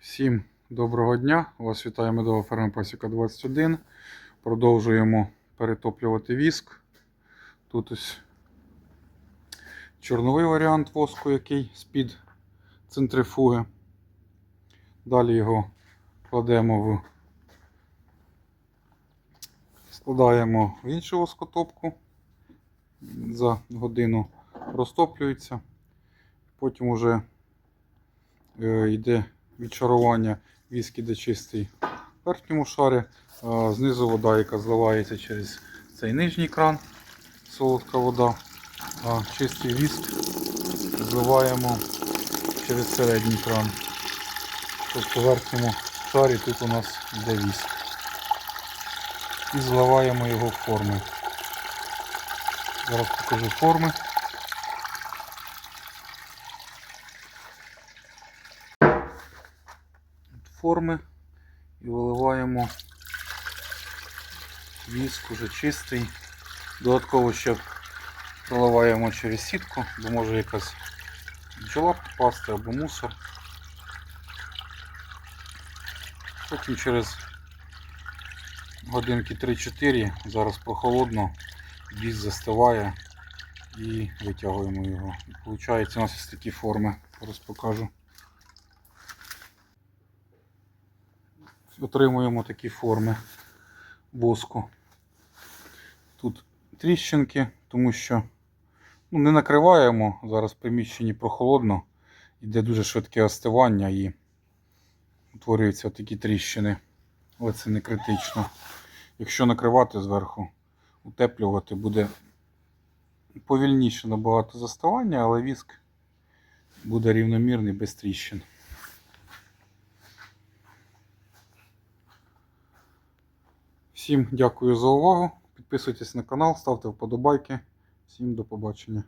Всім доброго дня! Вас вітає медова ферма Пасіка 21. Продовжуємо перетоплювати віск. Тут ось чорновий варіант воску, який з-під центрифуги. Далі його кладемо в складаємо в іншу воскотопку. За годину розтоплюється. Потім уже е, йде відчарування віск іде чистий в верхньому шарі. Знизу вода, яка зливається через цей нижній кран, солодка вода. А чистий віск зливаємо через середній кран. Тобто в верхньому шарі тут у нас йде віск. І зливаємо його в форми. Зараз покажу форми. Форми і виливаємо віск уже чистий. Додатково ще проливаємо через сітку, бо може якась бджола попасти або мусор. Потім через годинки 3-4, зараз прохолодно, віз застиває і витягуємо його. Виходить у нас ось такі форми. Зараз покажу. Отримуємо такі форми воску. Тут тріщинки, тому що ну, не накриваємо, зараз в приміщенні прохолодно, йде дуже швидке остивання і утворюються такі тріщини. Але це не критично. Якщо накривати зверху, утеплювати буде повільніше набагато заставання, але віск буде рівномірний без тріщин. Всім дякую за увагу. Підписуйтесь на канал, ставте вподобайки. Всім до побачення.